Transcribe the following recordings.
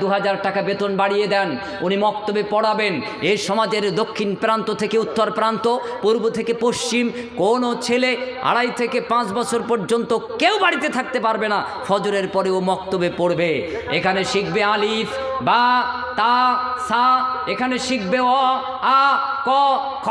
দু হাজার টাকা বেতন বাড়িয়ে দেন। উনি মক্তবে পড়াবেন। এই সমাজের দক্ষিণ প্রান্ত থেকে উত্তর প্রান্ত, পূর্ব থেকে পশ্চিম, কোনো ছেলে আড়াই থেকে পাঁচ বছর পর্যন্ত কেউ বাড়িতে থাকতে পারবে না। ফজরের পরে ও মক্তবে পড়বে। এখানে শিখবে আলিফ, বা তা, সা, এখানে শিখবে অ, আ, ক, খ,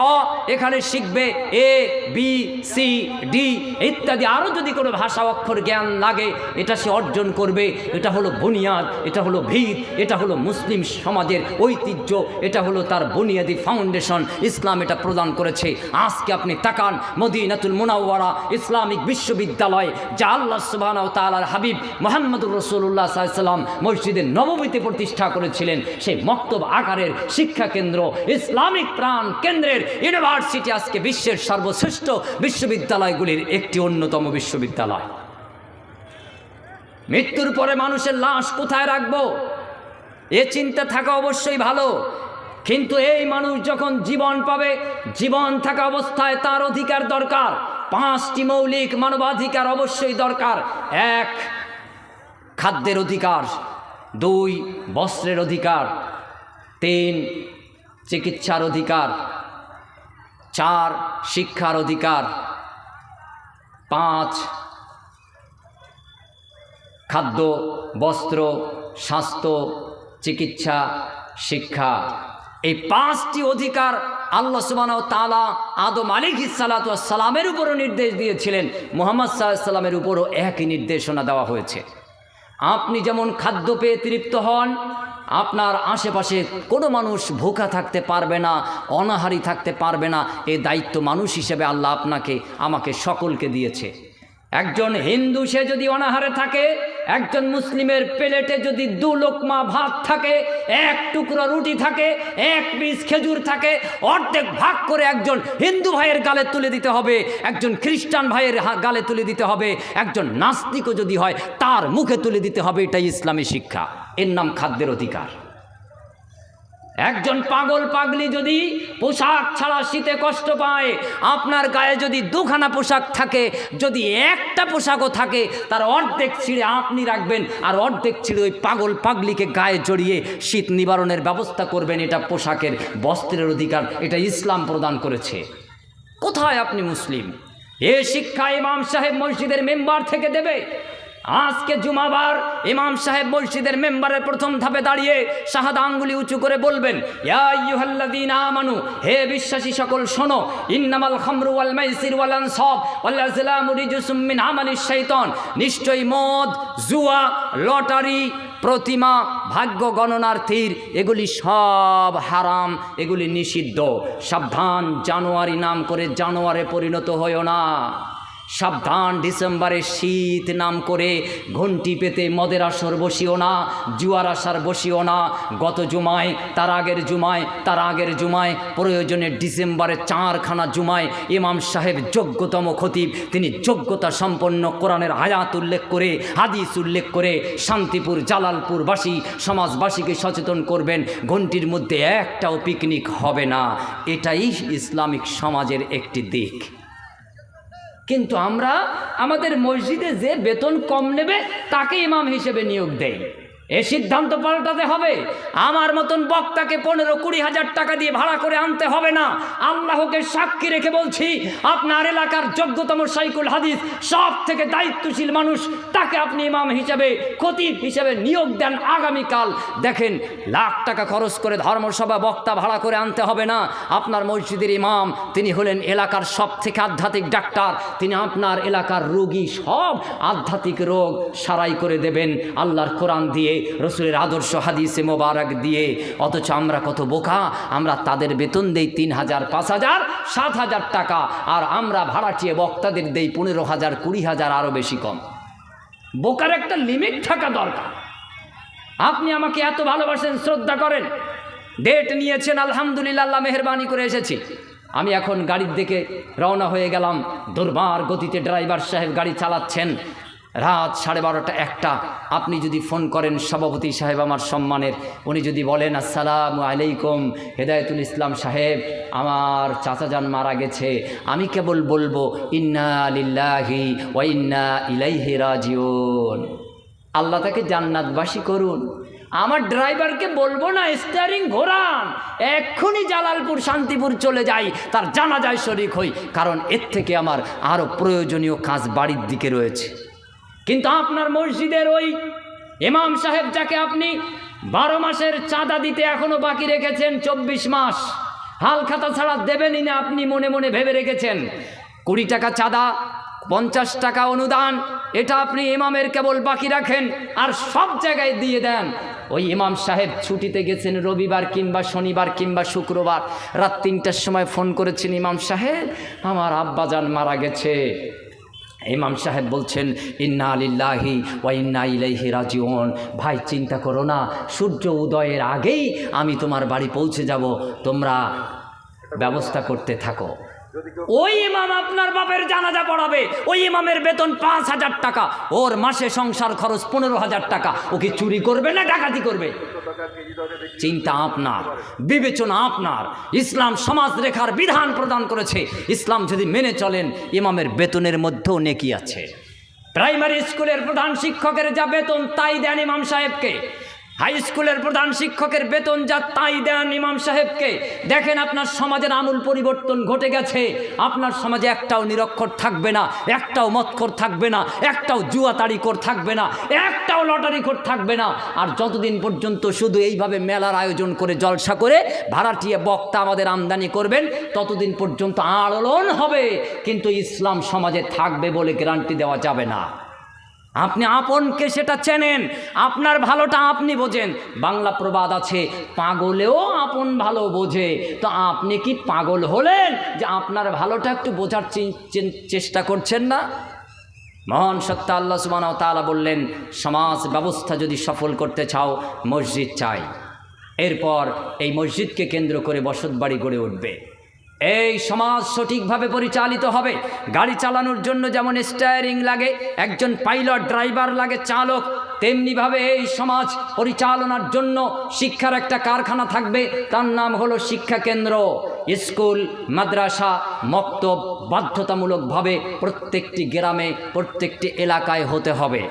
এখানে শিখবে এ, বি, সি, ডি ইত্যাদি। আরও যদি কোনো ভাষা অক্ষর জ্ঞান লাগে, এটা সে অর্জন করবে। এটা হলো বুনিয়াদ, এটা হলো ভিত, এটা হলো মুসলিম সমাজের ঐতিহ্য, এটা হলো তার বুনিয়াদি ফাউন্ডেশন। ইসলাম এটা প্রদান করেছে। আজকে আপনি তাকান, মদিনাতুল মুনাওয়ারা ইসলামিক বিশ্ববিদ্যালয়, যা আল্লাহ সুবাহ তালার হাবিব মোহাম্মদুর রসুল্লাহ সাল্লাম মসজিদের নবমীতে প্রতিষ্ঠা করেছিলেন। সেই মক্তব আকারের শিক্ষা কেন্দ্র ইসলামিক প্রাণ কেন্দ্রের ইউনিভার্সিটি আজকে বিশ্বের সর্বশ্রেষ্ঠ বিশ্ববিদ্যালয়গুলির একটি অন্যতম বিশ্ববিদ্যালয়। মৃত্যুর পরে মানুষের লাশ কোথায় রাখব? এ চিন্তা থাকা অবশ্যই ভালো। কিন্তু এই মানুষ যখন জীবন পাবে, জীবন থাকা অবস্থায় তার অধিকার দরকার। পাঁচটি মৌলিক মানবাধিকার অবশ্যই দরকার। এক, খাদ্যের অধিকার। দুই, বস্ত্রের অধিকার। তিন, চিকিৎসার অধিকার। চার, শিক্ষার অধিকার। পাঁচ, খাদ্য, বস্ত্র, স্বাস্থ্য, চিকিৎসা, শিক্ষা। এই পাঁচটি অধিকার আল্লাহ সুবান তালা আদম আলিক সালামের উপরও নির্দেশ দিয়েছিলেন। মোহাম্মদ সাল্লামের উপরও একই নির্দেশনা দেওয়া হয়েছে। আপনি যেমন খাদ্য পেয়ে তৃপ্ত হন, আপনার আশেপাশে কোনো মানুষ ভোকা থাকতে পারবে না, অনাহারি থাকতে পারবে না, এ দায়িত্ব মানুষ হিসেবে আল্লাহ আপনাকে, আমাকে সকলকে দিয়েছে। একজন হিন্দু সে যদি অনাহারে থাকে একজন মুসলিমের প্লেটে যদি দু লোকমা ভাত থাকে, এক টুকরো রুটি থাকে, এক পিস খেজুর থাকে, অর্ধেক ভাগ করে একজন হিন্দু ভাইয়ের গালে তুলে দিতে হবে, একজন খ্রিস্টান ভাইয়ের গালে তুলে দিতে হবে, একজন নাস্তিকও যদি হয়, তার মুখে তুলে দিতে হবে, এটাই ইসলামী শিক্ষা। এর নাম খাদ্যের অধিকার। একজন পাগল পাগলি যদি পোশাক ছাড়া শীতে কষ্ট পায়, আপনার গায়ে যদি দুখানা পোশাক থাকে, যদি একটা পোশাকও থাকে, তার অর্ধেক ছিঁড়ে আপনি রাখবেন আর অর্ধেক ছিঁড়ে ওই পাগল পাগলিকে গায়ে জড়িয়ে শীত নিবারণের ব্যবস্থা করবেন। এটা পোশাকের বস্ত্রের অধিকার, এটা ইসলাম প্রদান করেছে। কোথায় আপনি মুসলিম? এ শিক্ষা ইমাম সাহেব মসজিদের মেম্বার থেকে দেবে। আজকে জুমাবার ইমাম সাহেব মসজিদের মেম্বারের প্রথম ধাপে দাঁড়িয়ে শাহাদা আঙ্গুলি উঁচু করে বলবেন আমানু, হে বিশ্বাসী সকল, শোনো, ইন্নামাল খামরু ওয়াল মাইসির ওয়াল আনসাব ওয়াল আজলামু রিজসুম নিশ্চয়ই মদ, জুয়া, লটারি, প্রতিমা, ভাগ্য গণনার এগুলি সব হারাম, এগুলি নিষিদ্ধ। সাবধান, জানুয়ারি নাম করে জানুয়ারে পরিণত হয়েও না। সাবধান ডিসেম্বরে শীত নাম করে ঘন্টি পেতে মদের আসর বসিও না, জুয়ার আসার বসিও না। গত জুমায়, তার আগের জুমায়, তার আগের জুমায়, প্রয়োজনে ডিসেম্বরে চারখানা জুমায় ইমাম সাহেব যোগ্যতম খতিব। তিনি যোগ্যতা সম্পন্ন কোরআনের আয়াত উল্লেখ করে, হাদিস উল্লেখ করে শান্তিপুর, জালালপুরবাসী, সমাজবাসীকে সচেতন করবেন। ঘন্টির মধ্যে একটাও পিকনিক হবে না। এটাই ইসলামিক সমাজের একটি দিক। কিন্তু আমরা আমাদের মসজিদে যে বেতন কম নেবে তাকে ইমাম হিসেবে নিয়োগ দেই। এ সিদ্ধান্ত পাল্টাতে হবে। আমার মতন বক্তাকে পনেরো কুড়ি হাজার টাকা দিয়ে ভাড়া করে আনতে হবে না। আল্লাহকে সাক্ষী রেখে বলছি, আপনার এলাকার যোগ্যতম সাইকুল হাদিস সব থেকে দায়িত্বশীল মানুষ, তাকে আপনি ইমাম হিসেবে, খতিব হিসেবে নিয়োগ দেন আগামীকাল। দেখেন, লাখ টাকা খরচ করে ধর্মসভা বক্তা ভাড়া করে আনতে হবে না। আপনার মসজিদের ইমাম, তিনি হলেন এলাকার সব থেকে আধ্যাত্মিক ডাক্তার। তিনি আপনার এলাকার রোগী সব আধ্যাত্মিক রোগ সারাই করে দেবেন। আল্লাহর কোরআন দিয়ে রসুলের আদর্শ হাদিসে মোবারক দিয়ে, অথচ আমরা কত বোকা, আমরা তাদের বেতন দেই তিন হাজার, পাঁচ হাজার, সাত হাজার টাকা, আর আমরা ভাড়াটিয়ে বক্তাদের দেই পনেরো হাজার, কুড়ি হাজার আরও বেশি কম। বোকার একটা লিমিট থাকা দরকার। আপনি আমাকে এত ভালোবাসেন, শ্রদ্ধা করেন। ডেট নিয়েছেন, আলহামদুলিল্লাহ, মেহরবানি করে এসেছি। আমি এখন গাড়ির দিকে রওনা হয়ে গেলাম। দুর্বার গতিতে ড্রাইভার সাহেব গাড়ি চালাচ্ছেন। রাত সাড়ে বারোটা একটা। আপনি যদি ফোন করেন সভাপতি সাহেব আমার সম্মানের, উনি যদি বলেন, আসসালামু আলাইকুম হেদায়তুল ইসলাম সাহেব, আমার চাচাজান মারা গেছে, আমি কেবল বলব, ইন্না লিল্লাহি ওয়া ইন্না ইলাইহি রাজিউন। আল্লাহ তাকে জান্নাতবাসী করুন। আমার ড্রাইভারকে বলব না, স্টিয়ারিং ঘোরান, এক্ষুনি জালালপুর, শান্তিপুর চলে যাই, তার জানা যায় শরিক হই, কারণ এর থেকে আমার আরও প্রয়োজনীয় কাজ বাড়ির দিকে রয়েছে। কিন্তু আপনার মসজিদের ওই ইমাম সাহেব যাকে আপনি বারো মাসের চাঁদা দিতে এখনও বাকি রেখেছেন, চব্বিশ মাস, হাল খাতা ছাড়া দেবেনই না আপনি মনে মনে ভেবে রেখেছেন। কুড়ি টাকা চাঁদা, পঞ্চাশ টাকা অনুদান, এটা আপনি ইমামের কেবল বাকি রাখেন আর সব জায়গায় দিয়ে দেন। ওই ইমাম সাহেব ছুটিতে গেছেন রবিবার কিংবা শনিবার কিংবা শুক্রবার, রাত তিনটার সময় ফোন করেছেন ইমাম সাহেব, আমার আব্বাজান মারা গেছে। ইমাম সাহেব বলছেন, ইন্না আলিল্লাহি ওয়া ইন্না ইলাইহি রাজিউন। ভাই, চিন্তা করো না, সূর্য উদয়ের আগেই আমি তোমার বাড়ি পৌঁছে যাব। তোমরা ব্যবস্থা করতে থাকো। ওই ইমাম আপনার বাপের জানাজা পড়াবে, ওই ইমামের বেতন পাঁচ হাজার টাকা, ওর মাসে সংসার খরচ পনেরো হাজার টাকা ওকে চুরি করবে না ডাকাতি করবে? চিন্তা আপনার, বিবেচনা আপনার, ইসলাম সমাজ রেখার বিধান প্রদান করেছে, ইসলাম যদি মেনে চলেন, ইমামের বেতনের মধ্যেও নেকি আছে। প্রাইমারি স্কুলের প্রধান শিক্ষকের যা বেতন, তাই দেন ইমাম সাহেবকে। হাই স্কুলের প্রধান শিক্ষকের বেতন যা তাই দেন ইমাম সাহেবকে। দেখেন আপনার সমাজের আমূল পরিবর্তন ঘটে গেছে। আপনার সমাজে একটাও নিরক্ষর থাকবে না, একটাও মৎখর থাকবে না, একটাও জুয়া তারিখর থাকবে না, একটাও লটারিখর থাকবে না। আর যতদিন পর্যন্ত শুধু এইভাবে মেলার আয়োজন করে জলসা করে ভাড়াটিয়ে বক্তা আমাদের আমদানি করবেন, ততদিন পর্যন্ত আলোড়ন হবে। কিন্তু ইসলাম সমাজে থাকবে বলে গ্যারান্টি দেওয়া যাবে না। আপনি আপনকে সেটা চেনেন, আপনার ভালোটা আপনি বোঝেন। বাংলা প্রবাদ আছে, পাগলেও আপন ভালো বোঝে। তো আপনি কি পাগল হলেন যে আপনার ভালোটা একটু বোঝার চেষ্টা করছেন না? মহান সত্তা আল্লাহ সুবাহ তালা বললেন, সমাজ ব্যবস্থা যদি সফল করতে চাও, মসজিদ চাই। এরপর এই মসজিদকে কেন্দ্র করে বসত বাড়ি গড়ে উঠবে। এই সমাজ সঠিকভাবে পরিচালিত হবে। গাড়ি চালানোর জন্য যেমন স্টায়ারিং লাগে, একজন পাইলট ড্রাইভার লাগে, চালক, তেমনিভাবে এই সমাজ পরিচালনার জন্য শিক্ষার একটা কারখানা থাকবে। তার নাম হলো শিক্ষা কেন্দ্র। স্কুল, মাদ্রাসা মক্তব বাধ্যতামূলকভাবে প্রত্যেকটি গ্রামে, প্রত্যেকটি এলাকায় হতে হবে।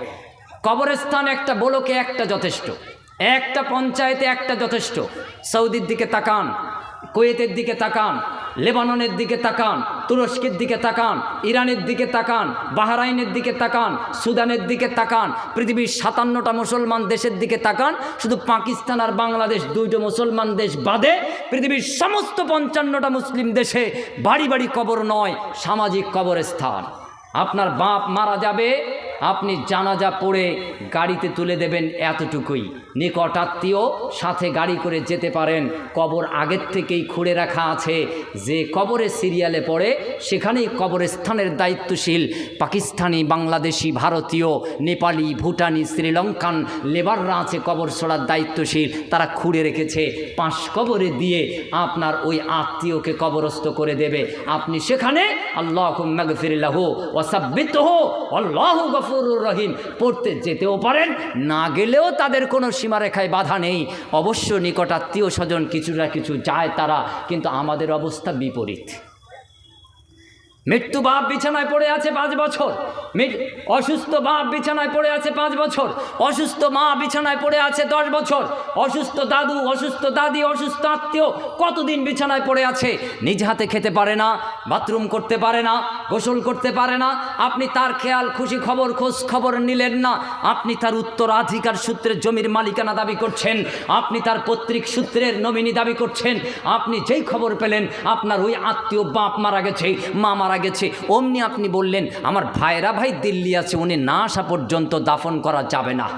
কবরস্থান একটা বলোকে একটা যথেষ্ট, একটা পঞ্চায়েতে একটা যথেষ্ট। সৌদির দিকে তাকান কুয়েতের দিকে তাকান, লেবাননের দিকে তাকান, তুরস্কের দিকে তাকান, ইরানের দিকে তাকান, বাহরাইনের দিকে তাকান, সুদানের দিকে তাকান, পৃথিবীর সাতান্নটা মুসলমান দেশের দিকে তাকান, শুধু পাকিস্তান আর বাংলাদেশ দুইটো মুসলমান দেশ বাদে পৃথিবীর সমস্ত পঞ্চান্নটা মুসলিম দেশে বাড়ি বাড়ি কবর নয়, সামাজিক কবরস্থান। আপনার বাপ মারা যাবে আপনি জানাজা পড়ে গাড়িতে তুলে দেবেন এতটুকুই। নিকটাত্মীয় সাথে গাড়ি করে যেতে পারেন। কবর আগের থেকেই খুঁড়ে রাখা আছে। যে কবরের সিরিয়ালে পড়ে, সেখানেই কবরস্থানের দায়িত্বশীল পাকিস্তানি, বাংলাদেশি, ভারতীয়, নেপালি, ভুটানি, শ্রীলঙ্কান লেবাররা আছে কবর ছড়ার দায়িত্বশীল। তারা খুঁড়ে রেখেছে। পাঁচ কবরে দিয়ে আপনার ওই আত্মীয়কে কবরস্থ করে দেবে। আপনি সেখানে আল্লাহ মাগফিরাহ ওয়াসাব্বিত হো আল্লাহ গফুরুর রহিম, পড়তে যেতেও পারেন, না গেলেও তাদের কোনো সীমারেখায় বাধা নেই। অবশ্য নিকটাত্মীয় স্বজন কিছু না কিছু যায় তারা, কিন্তু আমাদের অবস্থা বিপরীত। মৃত্যু বাপ বিছানায় পড়ে আছে পাঁচ বছর। অসুস্থ বাপ বিছানায় পড়ে আছে পাঁচ বছর। অসুস্থ মা বিছানায় পড়ে আছে দশ বছর। অসুস্থ দাদু, অসুস্থ দাদি, অসুস্থ আত্মীয় কতদিন বিছানায় পড়ে আছে? নিজ হাতে খেতে পারে না, বাথরুম করতে পারে না, গোসল করতে পারে না। আপনি তার খেয়াল, খুশি খবর, খোঁজ খবর নিলেন না। আপনি তার উত্তরাধিকার সূত্রে জমির মালিকানা দাবি করছেন। আপনি তার পৈতৃক সূত্রের নমিনি দাবি করছেন। আপনি যেই খবর পেলেন, আপনার ওই আত্মীয় বাপ মারা গেছে, মা মারা গেছে। অমনি আপনি বললেন, আমার ভাইরা ভাই দিল্লি আছে, উনি না আসা পর্যন্ত দাফন করা যাবে না।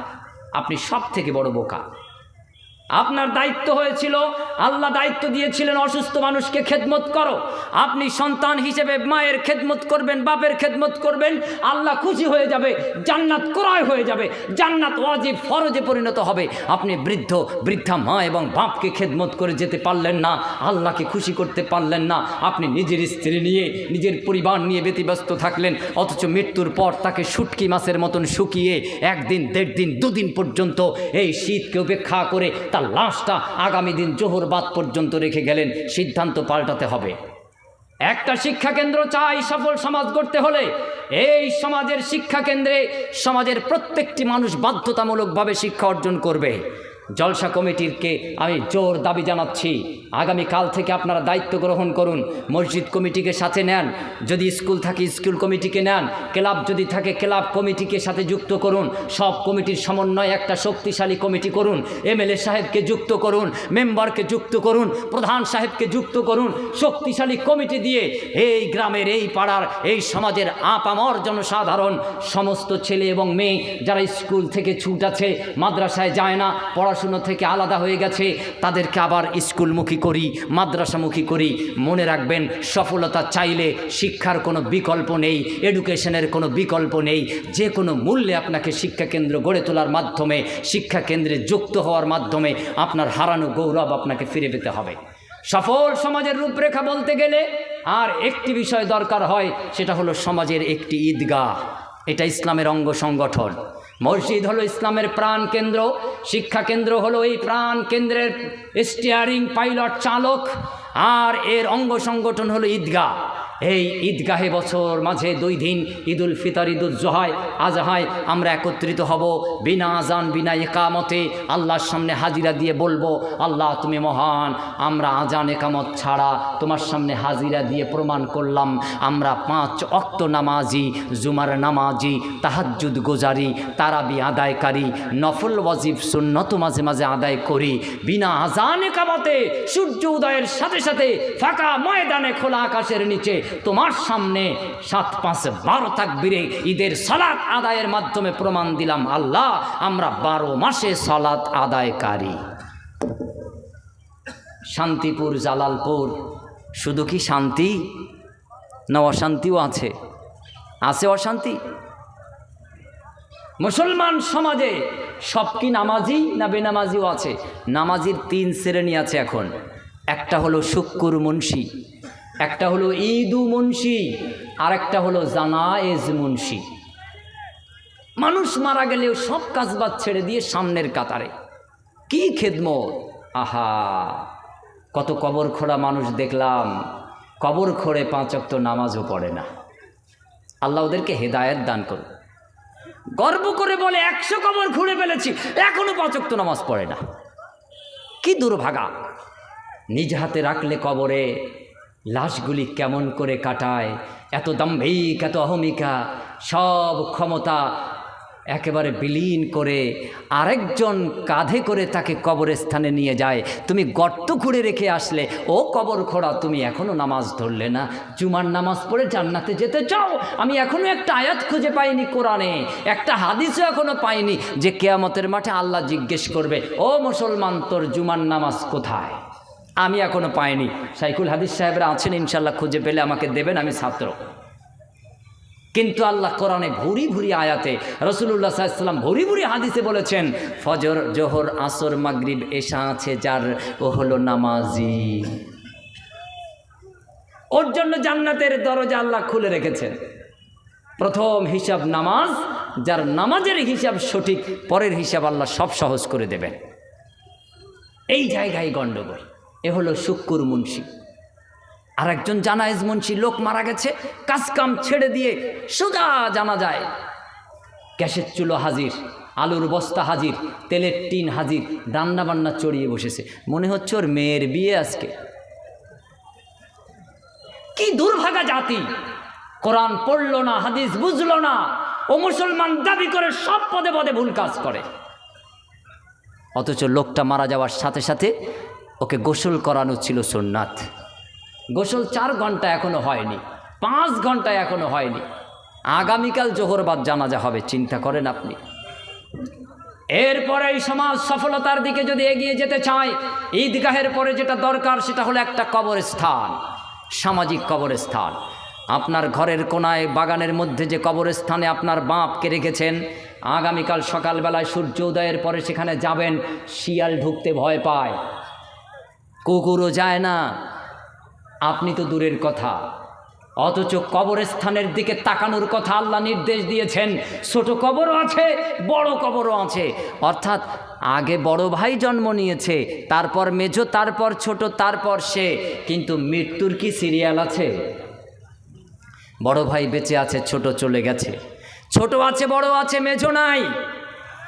আপনি সব থেকে বড় বোকা। আপনার দায়িত্ব হয়েছিল, আল্লাহ দায়িত্ব দিয়েছিলেন অসুস্থ মানুষকে খেদমত করো। আপনি সন্তান হিসেবে মায়ের খেদমত করবেন, বাপের খেদমত করবেন, আল্লাহ খুশি হয়ে যাবে, জান্নাত ক্রয় হয়ে যাবে, জান্নাত ওয়াজিব ফরজে পরিণত হবে। আপনি বৃদ্ধ, বৃদ্ধা মা এবং বাপকে খেদমত করে যেতে পারলেন না, আল্লাহকে খুশি করতে পারলেন না। আপনি নিজের স্ত্রী নিয়ে, নিজের পরিবার নিয়ে ব্যতিব্যস্ত থাকলেন, অথচ মৃত্যুর পর তাকে শুটকি মাছের মতন শুকিয়ে একদিন দেড় দিন দুদিন পর্যন্ত এই শীতকে উপেক্ষা করে তার লাশটা আগামী দিন জোহর বাদ পর্যন্ত রেখে গেলেন, সিদ্ধান্ত পাল্টাতে হবে। একটা শিক্ষা কেন্দ্র চাই সফল সমাজ করতে হলে, এই সমাজের শিক্ষা কেন্দ্রে সমাজের প্রত্যেকটি মানুষ বাধ্যতামূলকভাবে শিক্ষা অর্জন করবে। জলসা কমিটিরকে আমি জোর দাবি জানাচ্ছি। আগামী কাল থেকে আপনারা দায়িত্ব গ্রহণ করুন। মসজিদ কমিটিকে সাথে নেন। যদি স্কুল থাকে, স্কুল কমিটিকে নেন। ক্লাব যদি থাকে, ক্লাব কমিটিকে সাথে যুক্ত করুন। সব কমিটির সমন্বয়ে একটা শক্তিশালী কমিটি করুন। এমএলএ সাহেবকে যুক্ত করুন। মেম্বারকে যুক্ত করুন। প্রধান সাহেবকে যুক্ত করুন। শক্তিশালী কমিটি দিয়ে এই গ্রামের, এই পাড়ার, এই সমাজের আপামর জনসাধারণ, সমস্ত ছেলে এবং মেয়ে যারা স্কুল থেকে ছুট আছে, মাদ্রাসায় যায় না পড়াশুনো থেকে আলাদা হয়ে গেছে, তাদেরকে আবার স্কুলমুখী করি, মাদ্রাসামুখী করি। মনে রাখবেন, সফলতা চাইলে শিক্ষার কোনো বিকল্প নেই, এডুকেশনের কোনো বিকল্প নেই। যে কোনো মূল্যে আপনাকে শিক্ষা কেন্দ্র গড়ে তোলার মাধ্যমে, শিক্ষা কেন্দ্রে যুক্ত হওয়ার মাধ্যমে আপনার হারানো গৌরব আপনাকে ফিরে পেতে হবে। সফল সমাজের রূপরেখা বলতে গেলে আর একটি বিষয় দরকার হয়, সেটা হলো সমাজের একটি ঈদগাহ। এটা ইসলামের অঙ্গ সংগঠন। মসজিদ হলো ইসলামের প্রাণ কেন্দ্র, শিক্ষা কেন্দ্র হলো এই প্রাণ কেন্দ্রের স্টিয়ারিং পাইলট চালক, আর এর অঙ্গ সংগঠন হলো ঈদগাহ। এই ঈদগাহে বছর মাঝে দুই দিন ঈদুল ফিতর, ঈদুল জোহায়, আজহায় আমরা একত্রিত হব। বিনা আজান, বিনা একামতে আল্লাহর সামনে হাজিরা দিয়ে বলব, আল্লাহ তুমি মহান, আমরা আজান একামত ছাড়া তোমার সামনে হাজিরা দিয়ে প্রমাণ করলাম। আমরা পাঁচ অক্ত নামাজি, জুমার নামাজি, তাহাজ্জুদ গোজারি, তারাবি আদায়কারী নফল ওয়াজিব সুন্নত মাঝে মাঝে আদায় করি। বিনা আজান একামতে সূর্য উদয়ের সাথে সাথে ফাঁকা ময়দানে খোলা আকাশের নিচে তোমার সামনে সাত পাঁচ বারো তাকবিরে ঈদের সালাত আদায়ের মাধ্যমে প্রমাণ দিলাম, আল্লাহ, আমরা বারো মাসে সালাত আদায়কারী। শান্তিপুর, জালালপুর, শুধু কি শান্তি? না, অশান্তিও আছে। আছে অশান্তি? মুসলমান সমাজে সব কি নামাজি না বেনামাজিও আছে? নামাজির তিন শ্রেণি আছে এখন। একটা হলো শুক্কুর মুন্সি একটা হলো ঈদু মুন্সি আর একটা হলো জানায়েজ মুন্সি মানুষ মারা গেলেও সব কাজবাজ ছেড়ে দিয়ে সামনের কাতারে। কি খেদমত? আহা, কত কবর খোড়া মানুষ দেখলাম, কবর খোড়ে পাঁচ অক্ত নামাজও পড়ে না। আল্লাহ ওদেরকে হেদায়েত দান করুন গর্ব করে বলে, একশো কবর খুঁড়ে ফেলেছি, এখনও পাঁচক্ত নামাজ পড়ে না। কি দুর্ভাগা, নিজ হাতে রাখলে কবরে লাশগুলি কেমন করে কাটায়? এত দাম্ভিক, এত অহমিকা, সব ক্ষমতা একেবারে বিলীন করে আরেকজন কাঁধে করে তাকে কবরস্থানে নিয়ে যায়। তুমি গর্ত খুঁড়ে রেখে আসলে, ও কবর খোড়া, তুমি এখনও নামাজ ধরলে না। জুমার নামাজ পড়ে জান্নাতে যেতে চাও? আমি এখনও একটা আয়াত খুঁজে পাইনি কোরআনে, একটা হাদিসও এখনও পাইনি যে কেয়ামতের মাঠে আল্লাহ জিজ্ঞেস করবে, ও মুসলমান, তোর জুমার নামাজ কোথায়? আমি এখনও পাইনি। সাইকুল হাদিস সাহেবরা আছেন ইনশাল্লাহ খুঁজে পেলে আমাকে দেবেন, আমি ছাত্র। কিন্তু আল্লাহ কোরআনে ভুরি ভুরি আয়াতে রসুল্লাহ সাল্লাম ভুরি ভুরি হাদিসে বলেছেন, ফজর, জোহর, আসর, মাগরিব, এশা আছে যার, ও হলো নামাজি। ওর জন্য জান্নাতের দরজা আল্লাহ খুলে রেখেছেন। প্রথম হিসাব নামাজ, যার নামাজের হিসাব সঠিক, পরের হিসাব আল্লাহ সব সহজ করে দেবেন। এই জায়গায় গণ্ডগোল। এ হলো শুক্কুর মুন্সি। আর একজন জানাইজ মুন্সি লোক মারা গেছে, কাজকাম ছেড়ে দিয়ে সোজা জানা যায়। গ্যাসের চুলো হাজির, আলুর বস্তা হাজির, তেলের টিন হাজির রান্না বান্না চড়িয়ে বসেছে। মনে হচ্ছে ওর মেয়ের বিয়ে আজকে। কি দুর্ভাগা জাতি! কোরআন পড়ল না, হাদিস বুঝলো না, ও মুসলমান দাবি করে সব পদে পদে ভুল কাজ করে। অথচ লোকটা মারা যাওয়ার সাথে সাথে ওকে গোসল করানো ছিল সোননাথ গোসল চার ঘণ্টা এখনও হয়নি, পাঁচ ঘণ্টা এখনও হয়নি। আগামীকাল জোহরবাদ জানাজা হবে, চিন্তা করেন আপনি। এরপরে এই সমাজ সফলতার দিকে যদি এগিয়ে যেতে চায়, ঈদগাহের পরে যেটা দরকার সেটা হলো একটা কবরস্থান, সামাজিক কবরস্থান। আপনার ঘরের কোনায়, বাগানের মধ্যে যে কবরস্থানে আপনার বাপকে রেখেছেন, আগামীকাল সকালবেলায় সূর্য উদয়ের পরে সেখানে যাবেন, শিয়াল ঢুকতে ভয় পায়। কুকুরও যায় না। আপনি তো দূরের কথা। অথচ কবরস্থানের দিকে তাকানোর কথা আল্লাহ নির্দেশ দিয়েছেন। ছোট কবরও আছে, বড় কবরও আছে। অর্থাৎ আগে বড় ভাই জন্ম নিয়েছে, তারপর মেজো, তারপর ছোট, তারপর সে। কিন্তু মৃত্যুর কি সিরিয়াল আছে? বড় ভাই বেঁচে আছে, ছোট চলে গেছে। ছোট আছে, বড় আছে মেজো নাই।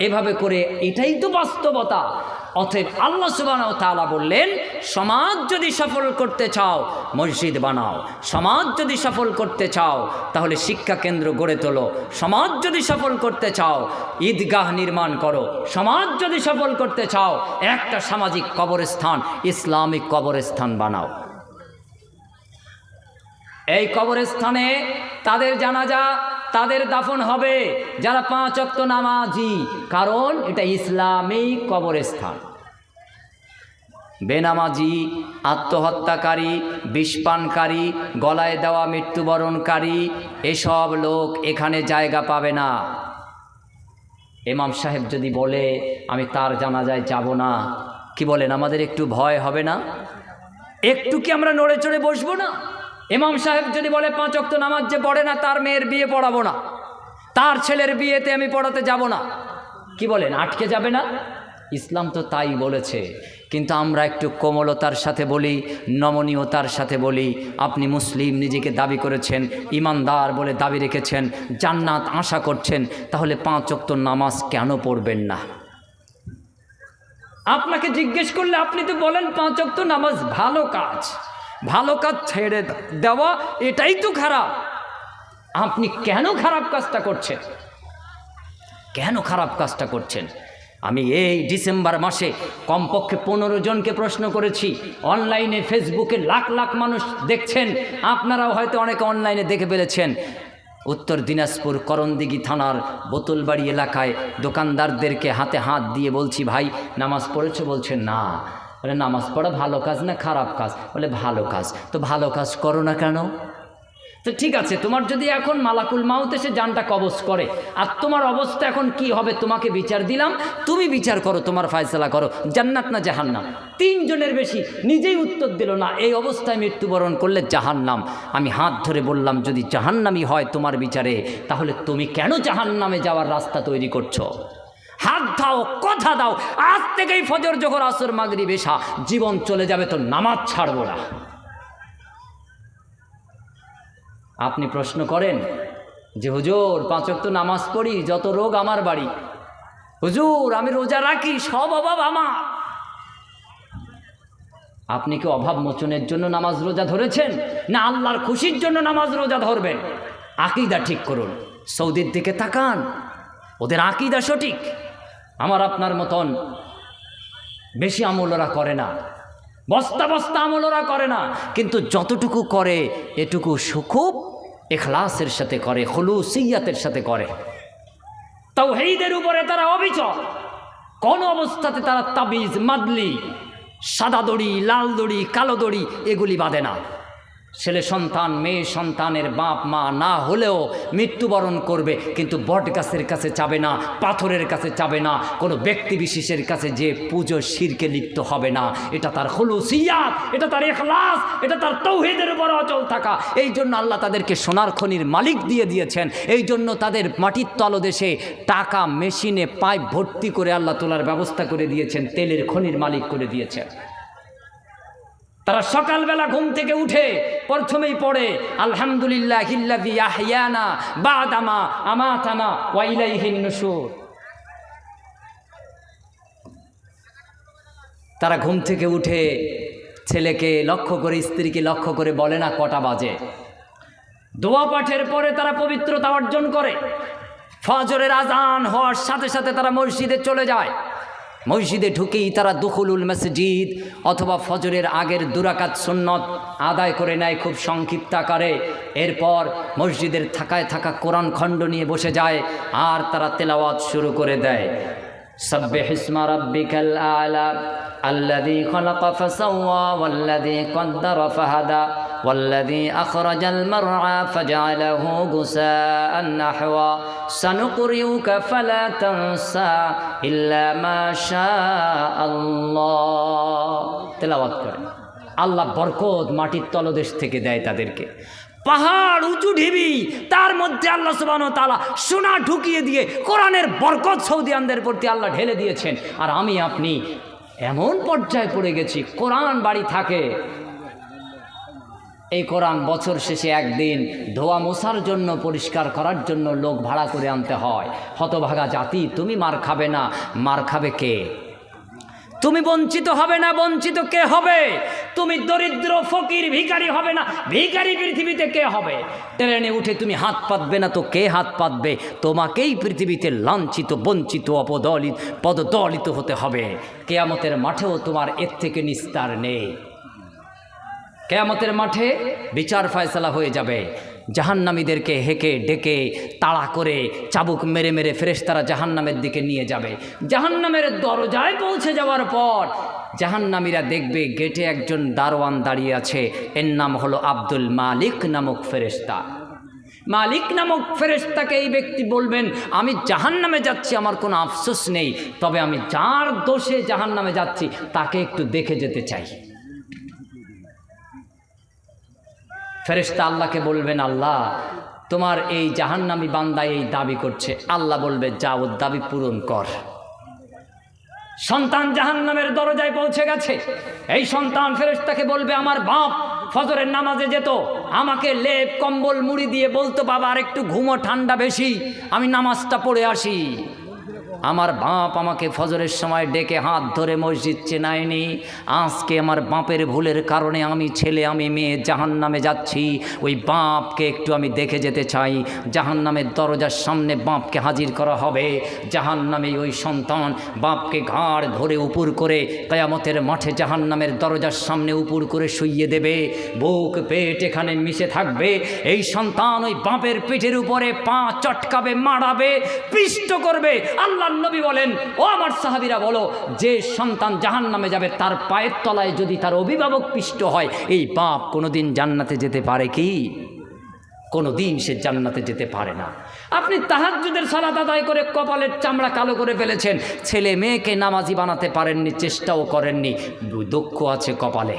এভাবে করে এটাই তো বাস্তবতা। অতএব আল্লাহ সুবাহ তাআলা বললেন, সমাজ যদি সফল করতে চাও, মসজিদ বানাও। সমাজ যদি সফল করতে চাও, তাহলে শিক্ষা কেন্দ্র গড়ে তোলো। সমাজ যদি সফল করতে চাও, ঈদগাহ নির্মাণ করো। সমাজ যদি সফল করতে চাও, একটা সামাজিক কবরস্থান, ইসলামিক কবরস্থান বানাও। এই কবরস্থানে তাদের জানাজা তাদের দাফন হবে যারা পাঁচ অক্ত নামাজি, কারণ এটা ইসলামী কবরস্থান। বেনামাজি, আত্মহত্যাকারী, বিষপানকারী, গলায় দেওয়া মৃত্যুবরণকারী, এসব লোক এখানে জায়গা পাবে না। এমাম সাহেব যদি বলে, আমি তার জানাজায় যাব না, কি বলেন? আমাদের একটু ভয় হবে না? একটু কি আমরা নড়ে চড়ে বসবো না? ইমাম সাহেব যদি বলে পাঁচ অক্ত নামাজ যে পড়ে না, তার মেয়ের বিয়ে পড়াবো না। তার ছেলের বিয়েতে আমি পড়াতে যাব না। কি বলেন, আটকে যাবে না? ইসলাম তো তাই বলেছে। কিন্তু আমরা একটু কোমলতার সাথে বলি, নমনীয়তার সাথে বলি। আপনি মুসলিম, নিজেকে দাবি করেছেন, ইমানদার বলে দাবি রেখেছেন, জান্নাত আশা করছেন, তাহলে পাঁচ অক্ত নামাজ কেন পড়বেন না? আপনাকে জিজ্ঞেস করলে আপনি তো বলেন পাঁচ অক্ত নামাজ ভালো কাজ। ভালো কাজ ছেড়ে দেওয়া, এটাই তো খারাপ। আপনি কেন খারাপ কাজটা করছেন? কেন খারাপ কাজটা করছেন? আমি এই ডিসেম্বর মাসে কমপক্ষে পনেরো জনকে প্রশ্ন করেছি, অনলাইনে, ফেসবুকে লাখ লাখ মানুষ দেখছেন, আপনারাও হয়তো অনেকে অনলাইনে দেখে ফেলেছেন। উত্তর দিনাজপুর করণদিঘি থানার বোতলবাড়ি এলাকায় দোকানদারদেরকে হাতে হাত দিয়ে বলছি, ভাই, নামাজ পড়েছো? বলছে, না। বলে, নামাজ পড়া ভালো কাজ না খারাপ কাজ? বলে, ভালো কাজ। তো ভালো কাজ করো না কেন? তো ঠিক আছে, তোমার যদি এখন মালাকুল মাউত এসে জানটা কবজ করে, আর তোমার অবস্থা এখন কি হবে তোমাকে বিচার দিলাম, তুমি বিচার করো, তোমার ফায়সলা করো, জান্নাত না জাহান্নাম? তিনজনের বেশি নিজেই উত্তর দিল, না, এই অবস্থায় মৃত্যুবরণ করলে জাহান্নাম। আমি হাত ধরে বললাম, যদি জাহান্নামই হয় তোমার বিচারে, তাহলে তুমি কেন জাহান্নামে যাওয়ার রাস্তা তৈরি করছ? হাত দাও, কথা দাও। আজ থেকেই ফজর, জোহর, আসর মাগরি বেশা জীবন চলে যাবে তো নামাজ ছাড়বো না। আপনি প্রশ্ন করেন যে, হুজুর পাঁচক তো নামাজ পড়ি, যত রোগ আমার বাড়ি। হুজুর, আমি রোজা রাখি, সব অভাব আমার। আপনি কি অভাব মোচনের জন্য নামাজ রোজা ধরেছেন? না আল্লাহর খুশির জন্য নামাজ রোজা ধরবেন? আকিদা ঠিক করুন। সৌদির দিকে তাকান। ওদের আকিদা সঠিক। আমার আপনার মতন বেশি আমল ওরা করে না। বস্তা বস্তা আমল ওরা করে না। কিন্তু যতটুকু করে, এটুকু সুখুব এখলাসের সাথে করে হলুসিয়াতের সাথে করে। তাও হেইদের উপরে তারা অবিচল। কোন অবস্থাতে তারা তাবিজ, মাদলি, সাদা দড়ি, লাল দড়ি, কালো দড়ি, এগুলি বাঁধে না। ছেলে সন্তান, মেয়ে সন্তানের বাপ, মা না হলেও মৃত্যুবরণ করবে, কিন্তু বট গাছের কাছে চাবে না, পাথরের কাছে চাবে না, কোনো ব্যক্তি বিশেষের কাছে যে পুজো শিরকে লিপ্ত হবে না। এটা তার হলুসিয়াত এটা তার এখলাস এটা তার তৌহিদের উপর অচল থাকা। এই জন্য আল্লাহ তাদেরকে সোনার খনির মালিক দিয়ে দিয়েছেন। এই জন্য তাদের মাটির তলদেশে টাকা, মেশিনে, পাইপ ভর্তি করে আল্লাহ তোলার ব্যবস্থা করে দিয়েছেন, তেলের খনির মালিক করে দিয়েছেন। তারা সকালবেলা ঘুম থেকে উঠে প্রথমেই পড়ে, আলহামদুলিল্লাহ হিল্লাদি আহিয়ানা বাদামা আমাতানা ওয়াইলাইহিন নুশুর। তারা ঘুম থেকে উঠে ছেলেকে লক্ষ্য করে, স্ত্রীকে লক্ষ্য করে বলে, না, কটা বাজে? দোয়া পাঠের পরে তারা পবিত্রতা অর্জন করে। ফজরের আজান হওয়ার সাথে সাথে তারা মসজিদে চলে যায়। মসজিদে ঢুকেই তারা দুখুলুল মসজিদ অথবা ফজরের আগের দুরাকাত সুন্নত আদায় করে নেয় খুব সংক্ষিপ্ত আকারে। এরপর মসজিদের থাকায় থাকা কোরআন খণ্ড নিয়ে বসে যায় আর তারা তেলাওয়াত শুরু করে দেয়। সব্বে হিসমা রব্বি আলা আল্লাদি খলাকা ফাসাওয়া ওয়াল্লাদি কদ্দার ফাহাদা। والذي أخرج المرعى فجعله غساء نحوا سنقرئك فلا تنسى إلا ما شاء الله তেলাওয়াত করে আল্লাহ বরকত মাটির তলদেশ থেকে দেয় তাদেরকে পাহাড় উঁচু ঢিবি তার মধ্যে আল্লাহ সুবান তালা সোনা ঢুকিয়ে দিয়ে কোরআনের বরকত সৌদিয়ানদের প্রতি আল্লাহ ঢেলে দিয়েছেন আর আমি আপনি এমন পর্যায়ে পড়ে গেছি কোরআন বাড়ি থাকে এই কোরআন বছর শেষে একদিন ধোয়া মোছার জন্য পরিষ্কার করার জন্য লোক ভাড়া করে আনতে হয়। হতভাগা জাতি, তুমি মার খাবে না। মার খাবে কে? তুমি বঞ্চিত হবে না, বঞ্চিত কে হবে? তুমি দরিদ্র, ফকির, ভিখারি হবে না। ভিখারি পৃথিবীতে কে হবে? ট্রেনে উঠে তুমি হাত পাতবে না তো কে হাত পাতবে? তোমাকেই পৃথিবীতে লাঞ্ছিত, বঞ্চিত, অপদলিত, পদদলিত হতে হবে। কেয়ামতের মাঠেও তোমার এর থেকে নিস্তার নেই। কেয়ামতের মাঠে বিচার ফয়সালা হয়ে যাবে। জাহান্নামীদেরকে হেকে ডেকে তাড়া করে চাবুক মেরে মেরে ফেরেশতারা জাহান্নামের দিকে নিয়ে যাবে। জাহান্নামের দরজায় পৌঁছে যাওয়ার পর জাহান্নামীরা দেখবে গেটে একজন দারোয়ান দাঁড়িয়ে আছে। এর নাম হলো আব্দুল মালিক নামক ফেরেশতা। মালিক নামক ফেরেশতাকে এই ব্যক্তি বলবেন, আমি জাহান্নামে যাচ্ছি, আমার কোনো আফসোস নেই। তবে আমি যার দোষে জাহান্নামে যাচ্ছি, তাকে একটু দেখে যেতে চাই। ফেরেশতা আল্লাহকে বলবেন, আল্লাহ, তোমার এই জাহান্নামি বান্দা এই দাবি করছে। আল্লাহ বলবে যা ওর দাবি পূরণ কর। সন্তান জাহান্নামের দরজায় পৌঁছে গেছে। এই সন্তান ফেরেশতাকে বলবে, আমার বাপ ফজরের নামাজে যেত, আমাকে লেপ, কম্বল, মুড়ি দিয়ে বলতো, বাবা আর একটু ঘুমো, ঠান্ডা বেশি, আমি নামাজটা পড়ে আসি। আমার বাপ আমাকে ফজরের সময় ডেকে হাত ধরে মসজিদ চেনায়নি। আজকে আমার বাপের ভুলের কারণে আমি ছেলে, আমি মেয়ে জাহান নামে যাচ্ছি। ওই বাপকে একটু আমি দেখে যেতে চাই। জাহান নামের দরজার সামনে বাপকে হাজির করা হবে। জাহান নামে ওই সন্তান বাপকে ঘাড় ধরে উপর করে কয়ামতের মাঠে জাহান নামের দরজার সামনে উপর করে শুইয়ে দেবে। বুক, পেট এখানে মিশে থাকবে। এই সন্তান ওই বাপের পেটের উপরে পা চটকাবে মারাবে পিষ্ট করবে। আল্লাহ নবী বলেন, ও আমার সাহাবিরা বলো, যে সন্তান জাহান নামে যাবে, তার পায়ের তলায় যদি তার অভিভাবক পিষ্ট হয়, এই বাপ কোনোদিন জান্নাতে যেতে পারে কি? কোনো দিন সে জান্নাতে যেতে পারে না। আপনি তাহাজ্জুদের সালাত আদায় করে কপালের চামড়া কালো করে ফেলেছেন। ছেলে মেয়েকে নামাজি বানাতে পারেননি, চেষ্টাও করেননি। দক্ষ আছে কপালে।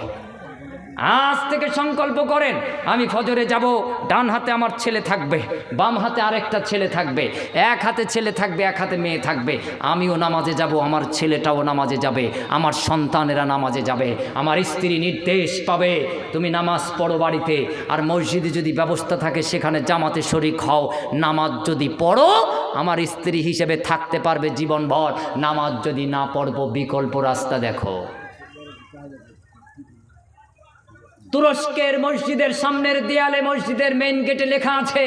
আজ থেকে সংকল্প করেন, আমি ফজরে যাব, ডান হাতে আমার ছেলে থাকবে, বাম হাতে আরেকটা ছেলে থাকবে, এক হাতে ছেলে থাকবে, এক হাতে মেয়ে থাকবে, আমিও নামাজে যাব, আমার ছেলেটাও নামাজে যাবে, আমার সন্তানেরা নামাজে যাবে, আমার স্ত্রী নির্দেশ পাবে, তুমি নামাজ পড়ো বাড়িতে, আর মসজিদে যদি ব্যবস্থা থাকে, সেখানে জামাতে শরিক হও, নামাজ যদি পড়ো, আমার স্ত্রী হিসেবে থাকতে পারবে জীবনভর, নামাজ যদি না পড়ব, বিকল্প রাস্তা দেখো। তুরস্কের মসজিদের সামনের দেয়ালে মসজিদের মেন গেটে লেখা আছে,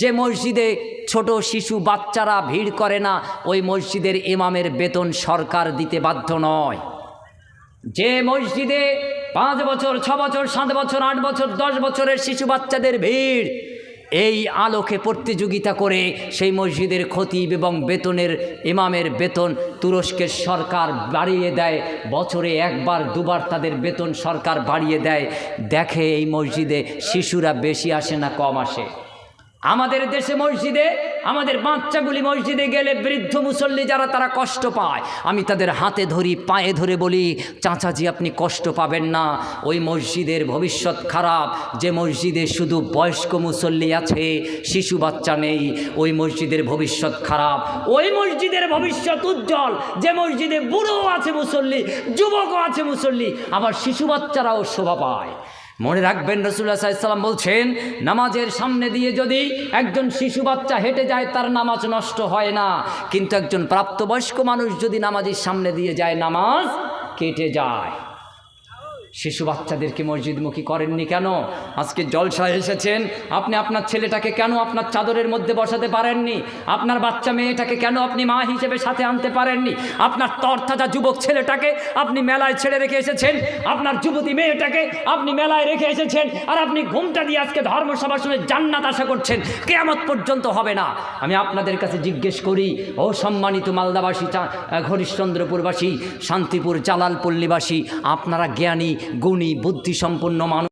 যে মসজিদে ছোট শিশু বাচ্চারা ভিড় করে না, ওই মসজিদের ইমামের বেতন সরকার দিতে বাধ্য নয়। যে মসজিদে পাঁচ বছর, ছ বছর, সাত বছর, আট বছর, দশ বছরের শিশু বাচ্চাদের ভিড় এই আলোকে প্রতিযোগিতা করে সেই মসজিদের খতিব এবং বেতনের, ইমামের বেতন তুরস্কের সরকার বাড়িয়ে দেয়। বছরে একবার, দুবার তাদের বেতন সরকার বাড়িয়ে দেয়। দেখে এই মসজিদে শিশুরা বেশি আসে না, কম আসে। আমাদের দেশে মসজিদে আমাদের বাচ্চাগুলি মসজিদে গেলে বৃদ্ধ মুসল্লি যারা, তারা কষ্ট পায়। আমি তাদের হাতে ধরি, পায়ে ধরে বলি, চাচাজি, আপনি কষ্ট পাবেন না। ওই মসজিদের ভবিষ্যৎ খারাপ। যে মসজিদে শুধু বয়স্ক মুসল্লি আছে, শিশু বাচ্চা নেই, ওই মসজিদের ভবিষ্যৎ খারাপ। ওই মসজিদের ভবিষ্যৎ উজ্জ্বল। যে মসজিদে বুড়ো আছে মুসল্লি, যুবকও আছে মুসল্লি, আবার শিশু বাচ্চারাও শোভা পায়। মনে রাখবেন রসুল্লাহ সাল্লাম বলছেন, নামাজের সামনে দিয়ে যদি একজন শিশু বাচ্চা হেঁটে যায়, তার নামাজ নষ্ট হয় না। কিন্তু একজন প্রাপ্তবয়স্ক মানুষ যদি নামাজের সামনে দিয়ে যায়, নামাজ কেটে যায়। শিশু বাচ্চাদেরকে মসজিদমুখী করেননি কেন? আজকে জলসায় এসেছেন। আপনি আপনার ছেলেটাকে কেন আপনার চাদরের মধ্যে বসাতে পারেননি? আপনার বাচ্চা মেয়েটাকে কেন আপনি মা হিসেবে সাথে আনতে পারেননি? আপনার তরতাজা যুবক ছেলেটাকে আপনি মেলায় ছেড়ে রেখে এসেছেন? আপনার যুবতী মেয়েটাকে আপনি মেলায় রেখে এসেছেন? আর আপনি ঘুমটা দিয়ে আজকে ধর্মসভার শুনে জান্নাত আশা করছেন? কেয়ামত পর্যন্ত হবে না। আমি আপনাদের কাছে জিজ্ঞেস করি, ও সম্মানিত মালদাবাসী হরিশ্চন্দ্রপুরবাসী শান্তিপুর জালালপল্লীবাসী, আপনারা জ্ঞানী গুণী বুদ্ধিসম্পন্ন মানুষ।